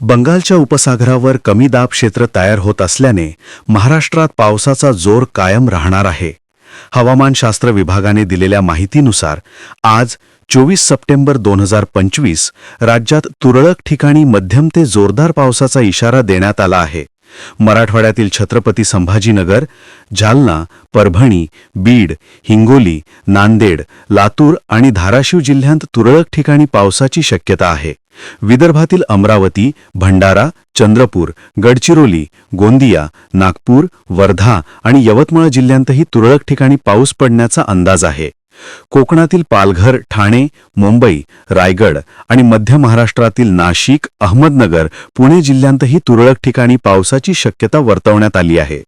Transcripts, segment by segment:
बंगालच्या उपसागरावर कमी दाब क्षेत्र तयार होत असल्याने महाराष्ट्रात पावसाचा जोर कायम राहणार आहे. हवामानशास्त्र विभागाने दिलेल्या माहितीनुसार आज चोवीस सप्टेंबर दोन हजार पंचवीस राज्यात तुरळक ठिकाणी मध्यम ते जोरदार पावसाचा इशारा देण्यात आला आहे. मराठवाड्यातील छत्रपती संभाजीनगर जालना परभणी बीड हिंगोली नांदेड लातूर आणि धाराशिव जिल्ह्यांत तुरळक ठिकाणी पावसाची शक्यता आहे. विदर्भातील अमरावती भंडारा चंद्रपूर गडचिरोली गोंदिया नागपूर वर्धा आणि यवतमाळ जिल्ह्यांतही तुरळक ठिकाणी पाऊस पडण्याचा अंदाज आहे. कोकणातील पालघर ठाणे मुंबई रायगड आणि मध्य महाराष्ट्रातील नाशिक अहमदनगर पुणे जिल्ह्यांतही तुरळक ठिकाणी पावसाची शक्यता वर्तवण्यात आली आहे.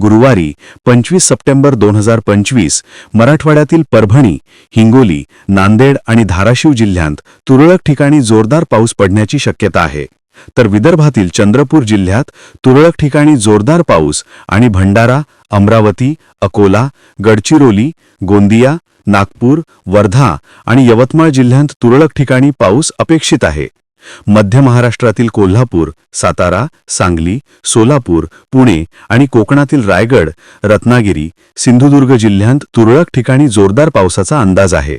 गुरुवारी पंचवीस सप्टेंबर दोन हजार पंचवीस मराठवाड्यातील परभणी हिंगोली नांदेड आणि धाराशिव जिल्ह्यांत तुरळक ठिकाणी जोरदार पाऊस पडण्याची शक्यता आहे. तर विदर्भातील चंद्रपूर जिल्ह्यात तुरळक ठिकाणी जोरदार पाऊस आणि भंडारा अमरावती अकोला गडचिरोली गोंदिया नागपूर वर्धा आणि यवतमाळ जिल्ह्यांत तुरळक ठिकाणी पाऊस अपेक्षित आहे. मध्य महाराष्ट्रातील कोल्हापूर सातारा सांगली सोलापूर पुणे आणि कोकणातील रायगड रत्नागिरी सिंधुदुर्ग जिल्ह्यांत तुरळक ठिकाणी जोरदार पावसाचा अंदाज आहे.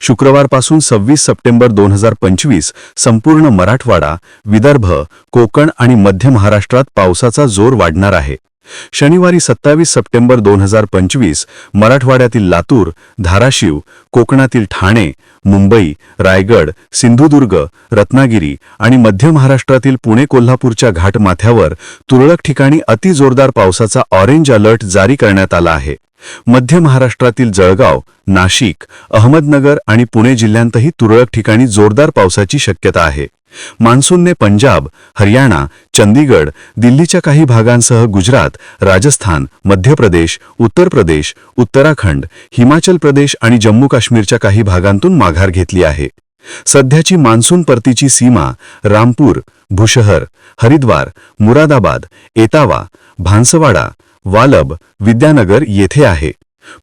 शुक्रवारपासून सव्वीस सप्टेंबर दोन हजार पंचवीस संपूर्ण मराठवाडा विदर्भ कोकण आणि मध्य महाराष्ट्रात पावसाचा जोर वाढणार आहे. शनिवारी सत्तावीस सप्टेंबर दोन हजार पंचवीस मराठवाड्यातील लातूर धाराशिव कोकणातील ठाणे मुंबई रायगड सिंधुदुर्ग रत्नागिरी आणि मध्य महाराष्ट्रातील पुणे कोल्हापूरच्या घाटमाथ्यावर तुरळक ठिकाणी अतिजोरदार पावसाचा ऑरेंज अलर्ट जारी करण्यात आला आहे. मध्य महाराष्ट्रातील जळगाव नाशिक अहमदनगर आणि पुणे जिल्ह्यांतही तुरळक ठिकाणी जोरदार पावसाची शक्यता आहे. मान्सूनने पंजाब हरियाणा चंदीगड दिल्लीच्या काही भागांसह गुजरात राजस्थान मध्य प्रदेश उत्तर प्रदेश उत्तराखंड हिमाचल प्रदेश आणि जम्मू काश्मीरच्या काही भागांतून माघार घेतली आहे. सध्याची मान्सून परतीची सीमा रामपूर भुशहर हरिद्वार मुरादाबाद एतावा भान्सवाडा वालब विद्यानगर येथे आहे.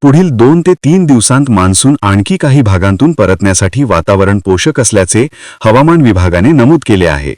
पुढील दोन ते तीन दिवसांत मान्सून आणखी काही भागांतून परतण्यासाठी वातावरण पोषक असल्याचे हवामान विभागाने नमूद केले आहे.